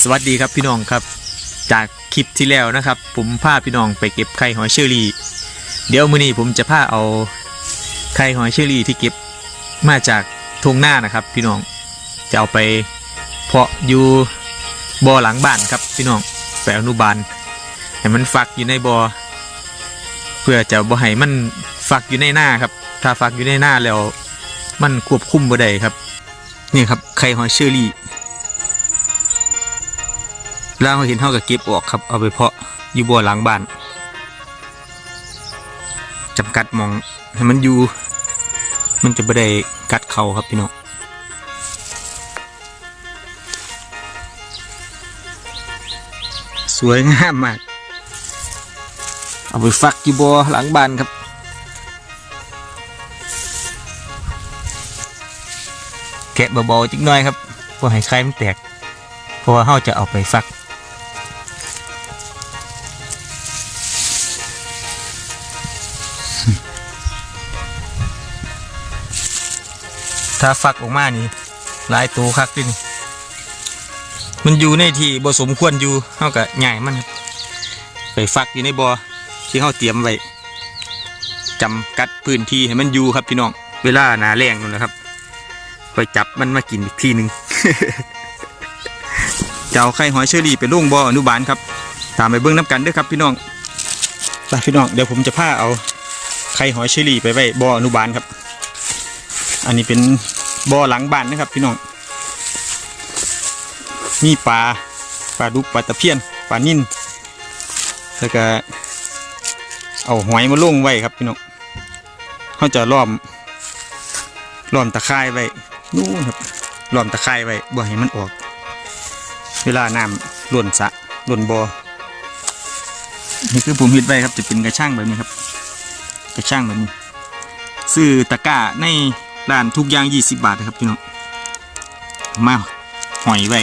สวัสดีครับพี่น้องครับ จากคลิปที่แล้วนะครับ ผมพาพี่น้องไปเก็บไข่หอยเชอรี่เดี๋ยวมื้อนี้ผมจะพาเอาไข่หอยเชอรี่ที่เก็บมาจากทุ่งนานะครับ พี่น้องจะเอาไปเพาะอยู่บ่อหลังบ้านครับพี่น้องไปอนุบาลให้มันฟักอยู่ในบ่อเพื่อจะบ่ให้มันฟักอยู่ในหน้าครับ ถ้าฟักอยู่ในหน้าแล้วมันควบคุมบ่ได้ครับนี่ครับไข่หอยเชอรี่ ล้วเราเห็นเท่ากับเก็บออกครับ เอาไปเพาะอยู่บัวหลังบ้านจำกัดมองให้มันอยู่ มันจะไม่ได้กัดเขาครับพี่น้องสวยงามมาก เอาไปฟักอยู่บัวหลังบ้านครับแกะเบาๆจิกน่อยครับเพื่อให้ไข่มันแตก เพราะว่าเราจะเอาไปฟัก ถ้าฟักออกมานี่หลายตัวคักด้วยนี่มันอยู่ในที่บ่สมควรอยู่เฮาก็ใหญ่มันไปฟักอยู่ในบ่อที่เฮาเตรียมไว้จำกัดพื้นที่ให้มันอยู่ครับพี่น้อง เวลาหนาแรงนั่นนะครับไปจับมันมากินอีกทีหนึ่งจะเอาไข่หอยเชอรี่ไปลงบ่ออนุบาลครับ ตามไปเบิ้องน้ำกันด้วยครับพี่น้องไปพี่น้องเดี๋ยวผมจะพาเอาไข่หอยเชอรี่ไปไว้บ่ออนุบาลครับ อันนี้เป็นบ่อหลังบ้านนะครับพี่น้องมีปลาปลาดุกปลาตะเพียนปลานิ่นแล้วก็เอาหอยมาลงไว้ครับพี่น้องเขาจะล้อมล้อมตะไคร้ไว้นู่นครับล้อมตะไคร้ไว้บ่ให้มันออก เวลาน้ำล้นสะล้นบอ่อนี่คือผมเห็ดไว้ครับจะเป็นกระช่างแบบนี้ครับ กระช่างแบบนี้ซื้อตะกร้าใน ร้านทุกอย่าง 20 บาทนะครับพี่น้องมาหอยไว้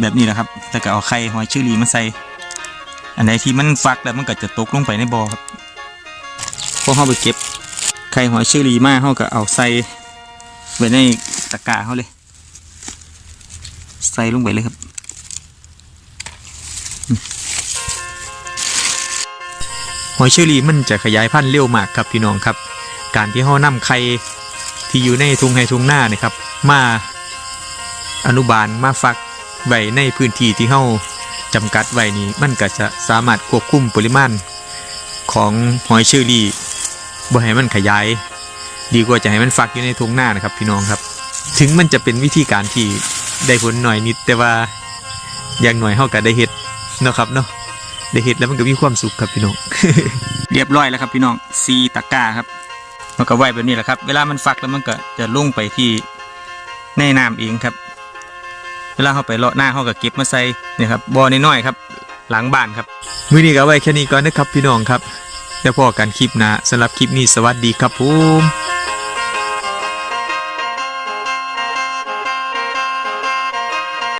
แบบนี้แหละครับแล้วก็เอาไข่หอยเชอรี่มาใส่ อันไหนที่มันฟักแล้วมันก็จะตกลงไปในบ่อครับพอเขาไปเก็บไข่หอยเชอรี่มาเขาก็เอาใส่ไว้ในตะกร้าเขาเลย ใส่ลงไปเลยครับหอยเชอรี่มันจะขยายพันธุ์เร็วมากครับพี่น้องครับ การที่เขานำไข่ ที่อยู่ในทุ่งไฮทุ่งหน้านี่ยครับ มาอนุบาลมาฟักไว้ในพื้นที่ที่เขาจำกัดไว้นี้มันก็จะสามารถควบคุมปริมาณของหอยเชอรี่บ่ให้มันขยาย ดีกว่าจะให้มันฟักอยู่ในทุ่งหน้านะครับ พี่น้องครับ ถึงมันจะเป็นวิธีการที่ได้ผลหน่อยนิด แต่ว่าอย่างหน่อยเขาก็ได้เห็ดเนาะครับเนาะได้เห็ดแล้วมันก็มีความสุขครับพี่น้อง เรียบร้อยแล้วครับพี่น้องซีตะก้าครับ มันก็ไว้แบบนี้แหละครับ เวลามันฟักแล้วมันก็จะลุ่งไปที่ในน้ำเองครับ เวลาเขาไปเลาะหน้าเขาก็เก็บมาใส่เนี่ยครับบ่อน้อยๆครับ หลังบ้านครับมื้อนี้ก็ไว้แค่นี้ก่อนนะครับพี่น้องครับแล้วพอกันคลิปหน้าสำหรับคลิปนี้สวัสดีครับผม